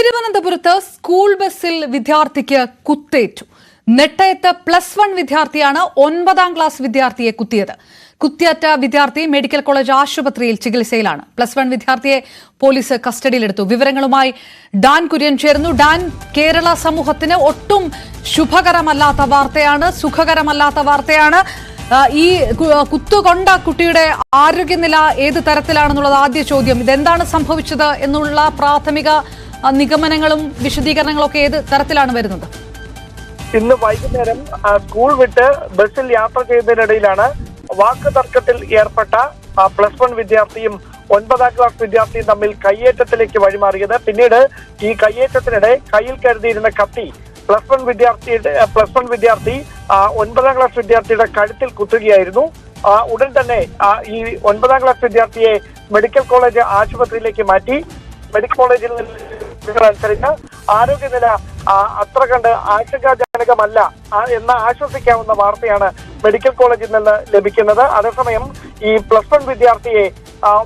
തിരുവനന്തപുരത്ത് സ്കൂൾ ബസ്സിൽ വിദ്യാർത്ഥിക്ക് കുത്തേറ്റു. നെട്ടയത്ത് പ്ലസ് വൺ വിദ്യാർത്ഥിയാണ് ഒൻപതാം ക്ലാസ് വിദ്യാർത്ഥിയെ കുത്തിയത്. കുത്തിയറ്റ വിദ്യാർത്ഥി മെഡിക്കൽ കോളേജ് ആശുപത്രിയിൽ ചികിത്സയിലാണ്. പ്ലസ് വൺ വിദ്യാർത്ഥിയെ പോലീസ് കസ്റ്റഡിയിലെടുത്തു. വിവരങ്ങളുമായി ഡാൻ കുര്യൻ ചേർന്നു ഡാൻ കേരള സമൂഹത്തിന് ഒട്ടും ശുഭകരമല്ലാത്ത വാർത്തയാണ് സുഖകരമല്ലാത്ത വാർത്തയാണ്. ഈ കുത്തുകൊണ്ട കുട്ടിയുടെ ആരോഗ്യനില ഏത് തരത്തിലാണെന്നുള്ളത് ആദ്യ ചോദ്യം. ഇതെന്താണ് സംഭവിച്ചത് എന്നുള്ള പ്രാഥമിക നിഗമനങ്ങളും വിശദീകരണങ്ങളും ഒക്കെ ഏത് തരത്തിലാണ് വരുന്നത്? ഇന്ന് വൈകുന്നേരം സ്കൂൾ വിട്ട് ബസ്സിൽ യാത്ര ചെയ്യുന്നതിനിടയിലാണ് വാക്ക് തർക്കത്തിൽ ഏർപ്പെട്ട പ്ലസ് വൺ വിദ്യാർത്ഥിയും ഒൻപതാം ക്ലാസ് വിദ്യാർത്ഥിയും തമ്മിൽ കയ്യേറ്റത്തിലേക്ക് വഴിമാറിയത്. പിന്നീട് ഈ കയ്യേറ്റത്തിനിടെ കയ്യിൽ കരുതിയിരുന്ന കത്തി പ്ലസ് വൺ വിദ്യാർത്ഥിയുടെ പ്ലസ് വൺ വിദ്യാർത്ഥി ഒൻപതാം ക്ലാസ് വിദ്യാർത്ഥിയുടെ കഴുത്തിൽ കുത്തുകയായിരുന്നു. ഉടൻ തന്നെ ഈ ഒൻപതാം ക്ലാസ് വിദ്യാർത്ഥിയെ മെഡിക്കൽ കോളേജ് ആശുപത്രിയിലേക്ക് മാറ്റി. മെഡിക്കൽ കോളേജിൽ നിന്ന് അനുസരിച്ച് ആരോഗ്യനില അത്ര കണ്ട് ആശങ്കാജനകമല്ല എന്ന് ആശ്വസിക്കാവുന്ന വാർത്തയാണ് മെഡിക്കൽ കോളേജിൽ നിന്ന് ലഭിക്കുന്നത്. അതേസമയം ഈ പ്ലസ് വൺ വിദ്യാർത്ഥിയെ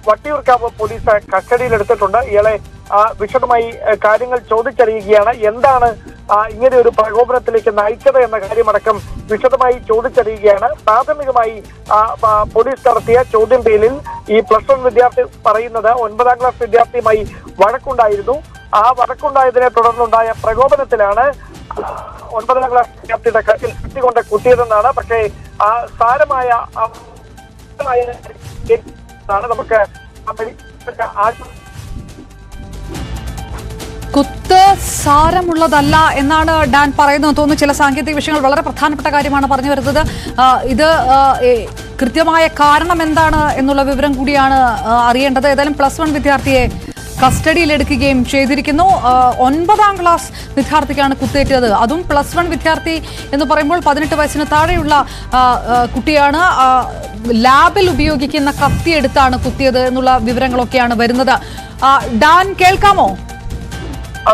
വട്ടിയൂർക്കാവ് പോലീസ് കസ്റ്റഡിയിലെടുത്തിട്ടുണ്ട്. ഇയാളെ വിശദമായി കാര്യങ്ങൾ ചോദിച്ചറിയുകയാണ്. എന്താണ് ഇങ്ങനെ ഒരു പ്രകോപനത്തിലേക്ക് നയിച്ചത് എന്ന കാര്യമടക്കം വിശദമായി ചോദിച്ചറിയുകയാണ്. പ്രാഥമികമായി പോലീസ് നടത്തിയ ചോദ്യം ചെയ്യലിൽ ഈ പ്ലസ് വൺ വിദ്യാർത്ഥി പറയുന്നത് ഒൻപതാം ക്ലാസ് വിദ്യാർത്ഥിയുമായി വഴക്കുണ്ടായിരുന്നു. ആ വഴക്കുണ്ടായതിനെ തുടർന്നുണ്ടായ പ്രകോപനത്തിലാണ് ഒൻപതാം ക്ലാസ് വിദ്യാർത്ഥിയുടെ കത്തിൽ കത്തിക്കൊണ്ട് കുത്തിയതെന്നാണ്. പക്ഷേ ആ സാരമായ നമുക്ക് കുത്ത് സാരമുള്ളതല്ല എന്നാണ് ഡാൻ പറയുന്നത്. തോന്നുന്നു ചില സാങ്കേതിക വിഷയങ്ങൾ വളരെ പ്രധാനപ്പെട്ട കാര്യമാണ് പറഞ്ഞു വരുന്നത്. ഇത് കൃത്യമായ കാരണം എന്താണ് എന്നുള്ള വിവരം കൂടിയാണ് അറിയേണ്ടത്. ഏതായാലും പ്ലസ് വൺ വിദ്യാർത്ഥിയെ കസ്റ്റഡിയിലെടുക്കുകയും ചെയ്തിരിക്കുന്നു. ഒൻപതാം ക്ലാസ് വിദ്യാർത്ഥിക്കാണ് കുത്തേറ്റത്. അതും പ്ലസ് വൺ വിദ്യാർത്ഥി എന്ന് പറയുമ്പോൾ പതിനെട്ട് വയസ്സിന് താഴെയുള്ള കുട്ടിയാണ്. ലാബിൽ ഉപയോഗിക്കുന്ന കത്തിയെടുത്താണ് കുത്തിയത് എന്നുള്ള വിവരങ്ങളൊക്കെയാണ് വരുന്നത്. ഡാൻ കേൾക്കാമോ?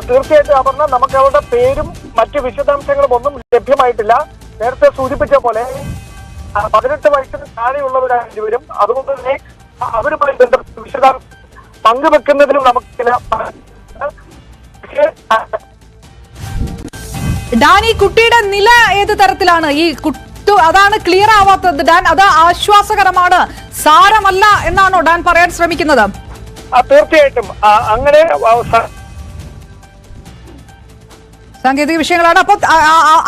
തീർച്ചയായിട്ടും അപർണ നമുക്ക് അവരുടെ പേരും മറ്റ് വിശദാംശങ്ങളും ഒന്നും ലഭ്യമായിട്ടില്ല. നേരത്തെ സൂചിപ്പിച്ച പോലെ പതിനെട്ട് വയസ്സിന് താഴെയുള്ളവരാണ് ഇരുവരും. അതുകൊണ്ട് തന്നെ അവരുമായി ബന്ധപ്പെട്ട പങ്കുവെക്കുന്നതിനും നമുക്ക് ചില ഡാനി ഡാൻ ഈ കുട്ടിയുടെ നില ഏത് തരത്തിലാണ്? ഈ കുട്ടു അതാണ് ക്ലിയർ ആവാത്തത്. ഡാൻ അത് ആശ്വാസകരമാണ്. സാരമല്ല എന്നാണോ ഡാൻ പറയാൻ ശ്രമിക്കുന്നത്? തീർച്ചയായിട്ടും. അങ്ങനെ സാങ്കേതിക വിഷയങ്ങളാണ്. അപ്പൊ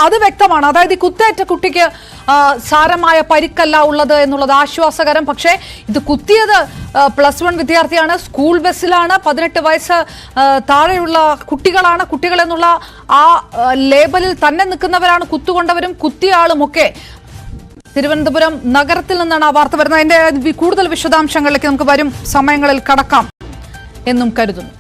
അത് വ്യക്തമാണ്. അതായത് ഈ കുത്തേറ്റ കുട്ടിക്ക് സാരമായ പരിക്കല്ല ഉള്ളത് എന്നുള്ളത് ആശ്വാസകരം. പക്ഷേ ഇത് കുത്തിയത് പ്ലസ് വൺ വിദ്യാർത്ഥിയാണ്. സ്കൂൾ ബസ്സിലാണ്. പതിനെട്ട് വയസ്സ് താഴെയുള്ള കുട്ടികളാണ്. കുട്ടികൾ എന്നുള്ള ആ ലേബലിൽ തന്നെ നിൽക്കുന്നവരാണ്. കുത്തുകൊണ്ടവരും കുത്തിയാളുമൊക്കെ തിരുവനന്തപുരം നഗരത്തിൽ നിന്നാണ് ആ വാർത്ത വരുന്നത്. അതിന്റെ കൂടുതൽ വിശദാംശങ്ങളിലേക്ക് നമുക്ക് വരും സമയങ്ങളിൽ കടക്കാം. എന്നും കരുതുന്നു.